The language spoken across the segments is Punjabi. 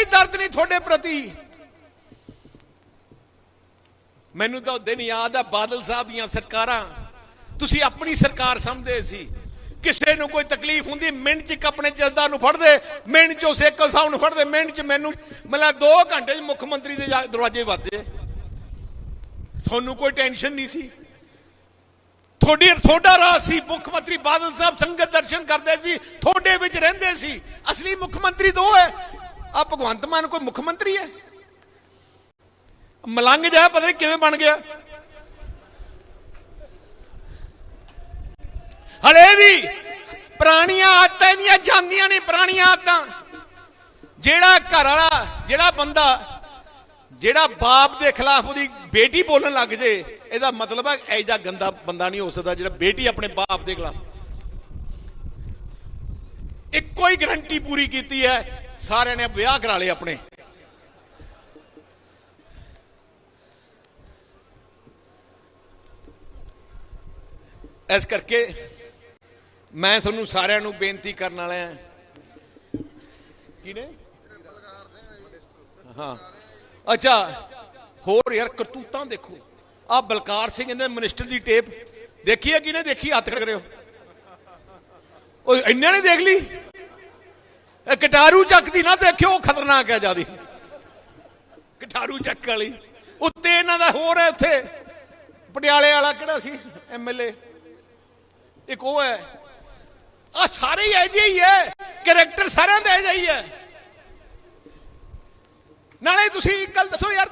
ਕੋਈ ਦਰਦ ਨਹੀਂ ਤੁਹਾਡੇ ਪ੍ਰਤੀ। ਮੈਨੂੰ ਤਾਂ ਉਹ ਦਿਨ ਯਾਦ ਆ ਬਾਦਲ ਸਾਹਿਬ ਦੀਆਂ ਸਰਕਾਰਾਂ। ਤੁਸੀਂ ਆਪਣੀ ਸਰਕਾਰ ਸਮਝਦੇ ਸੀ। ਕਿਸੇ ਨੂੰ ਕੋਈ ਤਕਲੀਫ ਹੁੰਦੀ, ਮਿੰਟ ਚ ਆਪਣੇ ਜਲਦਾ ਨੂੰ ਫੜਦੇ, ਮਿੰਟ ਚ ਸੇਕਲ ਸਾਹਿਬ ਨੂੰ ਫੜਦੇ, ਮਿੰਟ ਚ ਮੈਨੂੰ, ਮਤਲਬ 2 ਘੰਟੇ ਚ ਮੁੱਖ ਮੰਤਰੀ ਦੇ ਦਰਵਾਜ਼ੇ ਵੱਜਦੇ ਤੁਹਾਨੂੰ ਕੋਈ ਟੈਨਸ਼ਨ ਨਹੀਂ ਸੀ? ਤੁਹਾਡੀ, ਤੁਹਾਡਾ ਰਾਹ ਸੀ, ਮੁੱਖ ਮੰਤਰੀ ਬਾਦਲ ਸਾਹਿਬ ਸੰਗਤ ਦਰਸ਼ਨ ਕਰਦੇ ਸੀ, ਤੁਹਾਡੇ ਵਿੱਚ ਰਹਿੰਦੇ ਸੀ। ਅਸਲੀ ਮੁੱਖ ਮੰਤਰੀ ਤਾਂ ਉਹ ਹੈ। ਆ ਭਗਵੰਤ ਮਾਨ ਕੋਈ ਮੁੱਖ ਮੰਤਰੀ ਹੈ? ਮਲੰਗ ਜਾ ਪਤਾ ਨਹੀਂ ਕਿਵੇਂ ਬਣ ਗਿਆ। ਹਲੇ ਵੀ ਪੁਰਾਣੀਆਂ ਆਦਤਾਂ ਇਹਦੀਆਂ ਜਾਂਦੀਆਂ ਨੇ, ਪੁਰਾਣੀਆਂ ਆਦਤਾਂ। ਜਿਹੜਾ ਘਰ ਵਾਲਾ, ਜਿਹੜਾ ਬੰਦਾ, ਜਿਹੜਾ ਬਾਪ ਦੇ ਖਿਲਾਫ ਉਹਦੀ ਬੇਟੀ ਬੋਲਣ ਲੱਗ ਜੇ, ਇਹਦਾ ਮਤਲਬ ਹੈ ਐਜਾ ਗੰਦਾ ਬੰਦਾ ਨਹੀਂ ਹੋ ਸਕਦਾ, ਜਿਹੜਾ ਬੇਟੀ ਆਪਣੇ ਬਾਪ ਦੇ ਖਿਲਾਫ। ਇੱਕੋ ਹੀ ਗਰੰਟੀ ਪੂਰੀ ਕੀਤੀ ਹੈ, ਸਾਰਿਆਂ ਨੇ ਵਿਆਹ ਕਰਾ ਲਏ ਆਪਣੇ। ਇਸ ਕਰਕੇ ਮੈਂ ਤੁਹਾਨੂੰ ਸਾਰਿਆਂ ਨੂੰ ਬੇਨਤੀ ਕਰਨ ਵਾਲਾ ਹਾਂ। ਕਿਨੇ ਹਾਂ। ਅੱਛਾ, ਹੋਰ ਯਾਰ ਕਰਤੂਤਾਂ ਦੇਖੋ। ਆ ਬਲਕਾਰ ਸਿੰਘ ਦੇ ਮਿਨਿਸਟਰ ਦੀ ਟੇਪ ਦੇਖੀ ਹੈ ਕਿਨੇ ਦੇਖੀ? ਹੱਥ ਖੜੇ ਕਰਿਓ। ਉਹ ਇੰਨੇ ਨੇ ਦੇਖ ਲਈ? ਕਟਾਰੂ ਚੱਕ ਦੀ ਨਾ ਦੇਖਿਓ ਖਤਰਨਾਕ ਹੈ ਜਿਆਦੀ। ਕਟਾਰੂ ਚੱਕ ਵਾਲੀ। ਉੱਤੇ ਇਹਨਾਂ ਦਾ ਹੋਰ ਹੈ ਉੱਥੇ। ਪਟਿਆਲੇ ਵਾਲਾ ਕਿਹੜਾ ਸੀ? ਐਮਐਲਏ ਇੱਕ ਉਹ ਹੈ। ਆ ਸਾਰੇ ਹੀ ਐਜੇ ਹੀ ਹੈ। ਕੈਰੈਕਟਰ ਸਾਰਿਆਂ ਦਾ ਐਜਾ ਹੀ ਹੈ। ਨਾਲੇ ਤੁਸੀਂ ਇੱਕ ਗੱਲ ਦੱਸੋ ਯਾਰ,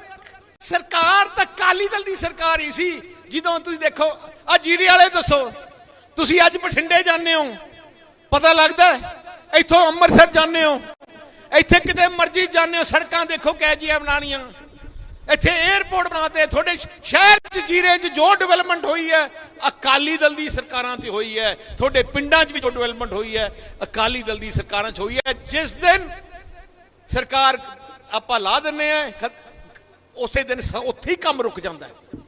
ਸਰਕਾਰ ਤਾਂ ਕਾਲੀ ਦਲ ਦੀ ਸਰਕਾਰ ਹੀ ਸੀ। ਜਦੋਂ ਤੁਸੀਂ ਦੇਖੋ ਆ ਜੀਰੇ ਵਾਲੇ ਦੱਸੋ। ਤੁਸੀਂ ਅੱਜ ਬਠਿੰਡੇ ਜਾਂਦੇ ਹੋ। ਪਤਾ ਲੱਗਦਾ ਇੱਥੋਂ ਅੰਮ੍ਰਿਤਸਰ ਜਾਂਦੇ ਹੋ। ਇੱਥੇ ਕਿਤੇ ਮਰਜ਼ੀ ਜਾਂਦੇ ਹੋ। ਸੜਕਾਂ ਦੇਖੋ ਕਹਿ ਜੀਆਂ ਬਣਾਣੀਆਂ ਇੱਥੇ 에어ਪੋਰਟ ਬਣਾਤੇ। ਤੁਹਾਡੇ ਸ਼ਹਿਰ ਚ ਜੀਰੇ ਚ ਜੋ ਡਿਵੈਲਪਮੈਂਟ ਹੋਈ ਹੈ, ਅਕਾਲੀ ਦਲ ਦੀ ਸਰਕਾਰਾਂ 'ਚ ਹੋਈ ਹੈ। ਤੁਹਾਡੇ ਪਿੰਡਾਂ 'ਚ ਵੀ ਜੋ ਡਿਵੈਲਪਮੈਂਟ ਹੋਈ ਹੈ, ਅਕਾਲੀ ਦਲ ਦੀ ਸਰਕਾਰਾਂ 'ਚ ਹੋਈ ਹੈ। ਜਿਸ ਦਿਨ ਸਰਕਾਰ ਆਪਾਂ ਲਾ ਦਿੰਨੇ ਆ ਉਸੇ ਦਿਨ ਉੱਥੇ ਹੀ ਕੰਮ ਰੁਕ ਜਾਂਦਾ ਹੈ।